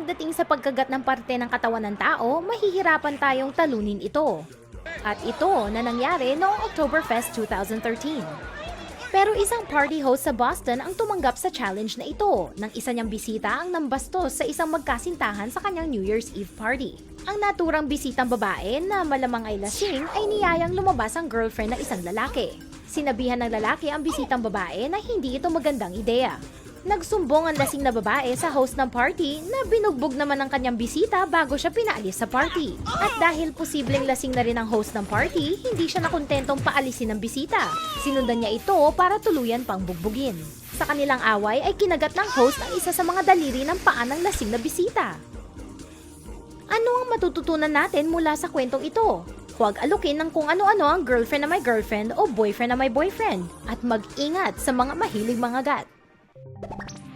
pagdating sa pagkagat ng parte ng katawan ng tao, mahihirapan tayong talunin ito. At ito na nangyari noong Oktoberfest 2013. Pero isang party host sa Boston ang tumanggap sa challenge na ito nang isa niyang bisita ang nambastos sa isang magkasintahan sa kanyang New Year's Eve party. Ang naturang bisitang babae na malamang ay lasing ay niyayang lumabas ang girlfriend ng isang lalaki. Sinabihan ng lalaki ang bisitang babae na hindi ito magandang ideya. Nagsumbong ang lasing na babae sa host ng party na binugbog naman ang kanyang bisita bago siya pinaalis sa party. At dahil posibleng lasing na rin ang host ng party, hindi siya nakontentong paalisin ng bisita. Sinundan niya ito para tuluyan pang bugbugin. Sa kanilang away ay kinagat ng host ang isa sa mga daliri ng paa ng lasing na bisita. Ano ang matututunan natin mula sa kwentong ito? Huwag alukin ng kung ano-ano ang girlfriend na may girlfriend o boyfriend na may boyfriend at mag-ingat sa mga mahilig mga gat. Bye.